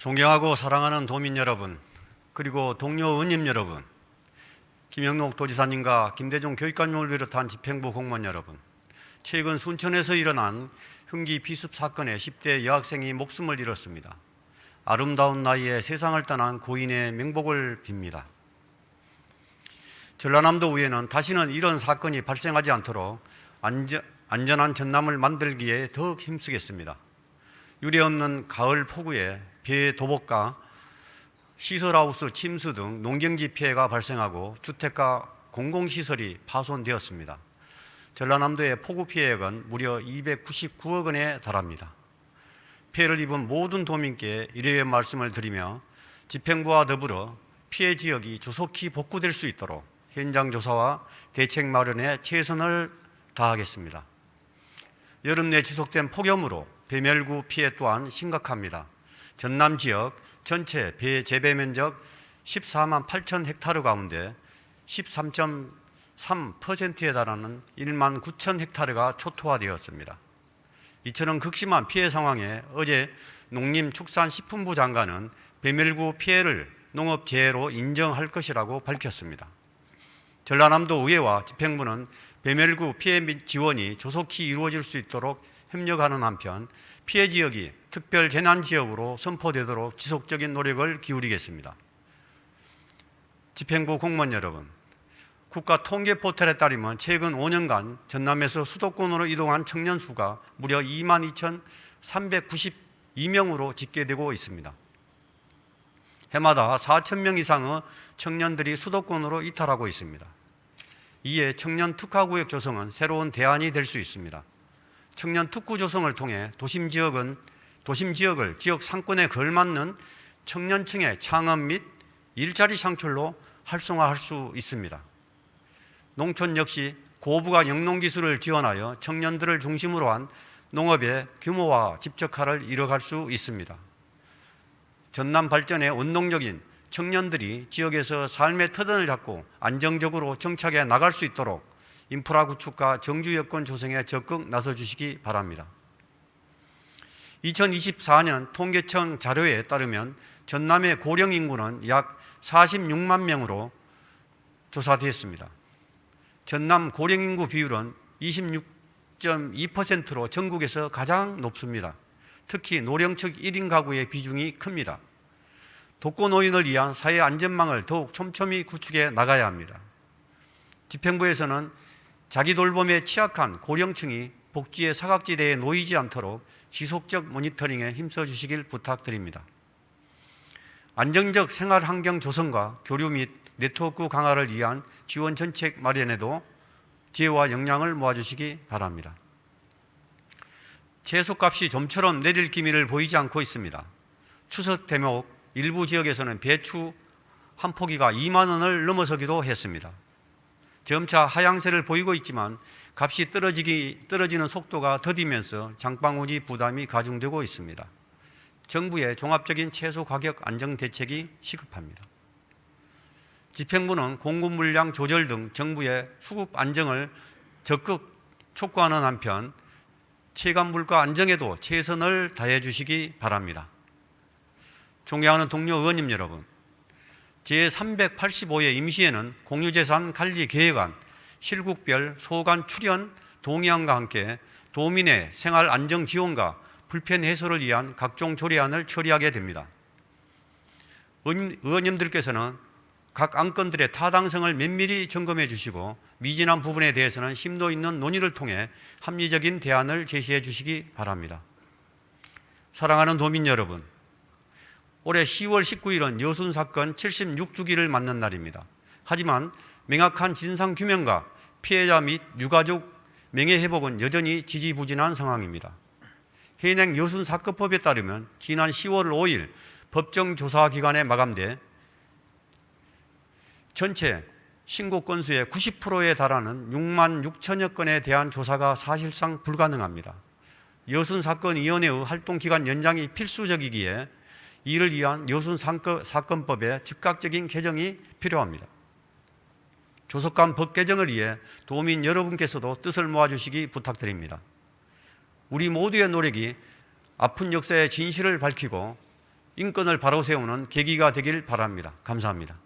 존경하고 사랑하는 도민 여러분, 그리고 동료 의원님 여러분, 김영록 도지사님과 김대중 교육감님을 비롯한 집행부 공무원 여러분, 최근 순천에서 일어난 흉기 비습 사건에 10대 여학생이 목숨을 잃었습니다. 아름다운 나이에 세상을 떠난 고인의 명복을 빕니다. 전라남도 의회는 다시는 이런 사건이 발생하지 않도록 안전, 안전한 전남을 만들기에 더욱 힘쓰겠습니다. 유례 없는 가을 폭우에 배 도복과 시설하우스 침수 등 농경지 피해가 발생하고 주택과 공공시설이 파손되었습니다. 전라남도의 폭우 피해액은 무려 299억 원에 달합니다. 피해를 입은 모든 도민께 일회의 말씀을 드리며 집행부와 더불어 피해 지역이 조속히 복구될 수 있도록 현장 조사와 대책 마련에 최선을 다하겠습니다. 여름 내 지속된 폭염으로 배멸구 피해 또한 심각합니다. 전남 지역 전체 배 재배 면적 14만 8천 헥타르 가운데 13.3%에 달하는 1만 9천 헥타르가 초토화되었습니다. 이처럼 극심한 피해 상황에 어제 농림축산식품부 장관은 배멸구 피해를 농업재해로 인정할 것이라고 밝혔습니다. 전라남도 의회와 집행부는 배멸구 피해 및 지원이 조속히 이루어질 수 있도록 협력하는 한편 피해 지역이 특별 재난 지역으로 선포되도록 지속적인 노력을 기울이겠습니다. 집행부 공무원 여러분, 국가 통계 포털에 따르면 최근 5년간 전남에서 수도권으로 이동한 청년 수가 무려 2만 2,392명으로 집계되고 있습니다. 해마다 4천 명 이상의 청년들이 수도권으로 이탈하고 있습니다. 이에 청년 특화구역 조성은 새로운 대안이 될 수 있습니다. 청년 특구 조성을 통해 도심 지역은 도심 지역을 지역 상권에 걸맞는 청년층의 창업 및 일자리 창출로 활성화할 수 있습니다. 농촌 역시 고부가 영농 기술을 지원하여 청년들을 중심으로 한 농업의 규모와 집적화를 이뤄갈 수 있습니다. 전남 발전에 원동력인 청년들이 지역에서 삶의 터전을 잡고 안정적으로 정착해 나갈 수 있도록 인프라 구축과 정주 여건 조성에 적극 나서 주시기 바랍니다. 2024년 통계청 자료에 따르면 전남의 고령 인구는 약 46만 명으로 조사되었습니다. 전남 고령 인구 비율은 26.2%로 전국에서 가장 높습니다. 특히 노령층 1인 가구의 비중이 큽니다. 독거 노인을 위한 사회 안전망을 더욱 촘촘히 구축해 나가야 합니다. 집행부에서는 자기 돌봄에 취약한 고령층이 복지의 사각지대에 놓이지 않도록 지속적 모니터링에 힘써 주시길 부탁드립니다. 안정적 생활 환경 조성과 교류 및 네트워크 강화를 위한 지원 정책 마련에도 지혜와 역량을 모아주시기 바랍니다. 채소값이 좀처럼 내릴 기미를 보이지 않고 있습니다. 추석 대목 일부 지역에서는 배추 한 포기가 2만 원을 넘어서기도 했습니다. 점차 하향세를 보이고 있지만 값이 떨어지기, 떨어지는 속도가 더디면서 장바구니 부담이 가중되고 있습니다. 정부의 종합적인 채소 가격 안정 대책이 시급합니다. 집행부는 공급 물량 조절 등 정부의 수급 안정을 적극 촉구하는 한편 체감 물가 안정에도 최선을 다해 주시기 바랍니다. 존경하는 동료 의원님 여러분, 제385회 임시회는 공유재산 관리 계획안, 실국별 소관 출연 동의안과 함께 도민의 생활 안정 지원과 불편 해소를 위한 각종 조례안을 처리하게 됩니다. 의원님들께서는 각 안건들의 타당성을 면밀히 점검해 주시고 미진한 부분에 대해서는 심도 있는 논의를 통해 합리적인 대안을 제시해 주시기 바랍니다. 사랑하는 도민 여러분, 올해 10월 19일은 여순 사건 76주기를 맞는 날입니다. 하지만 명확한 진상 규명과 피해자 및 유가족 명예 회복은 여전히 지지부진한 상황입니다. 현행 여순 사건법에 따르면 지난 10월 5일 법정 조사 기간에 마감돼 전체 신고 건수의 90%에 달하는 6만 6천여 건에 대한 조사가 사실상 불가능합니다. 여순 사건 위원회의 활동 기간 연장이 필수적이기에 이를 위한 여순 사건법의 즉각적인 개정이 필요합니다. 조속한 법 개정을 위해 도민 여러분께서도 뜻을 모아주시기 부탁드립니다. 우리 모두의 노력이 아픈 역사의 진실을 밝히고 인권을 바로 세우는 계기가 되길 바랍니다. 감사합니다.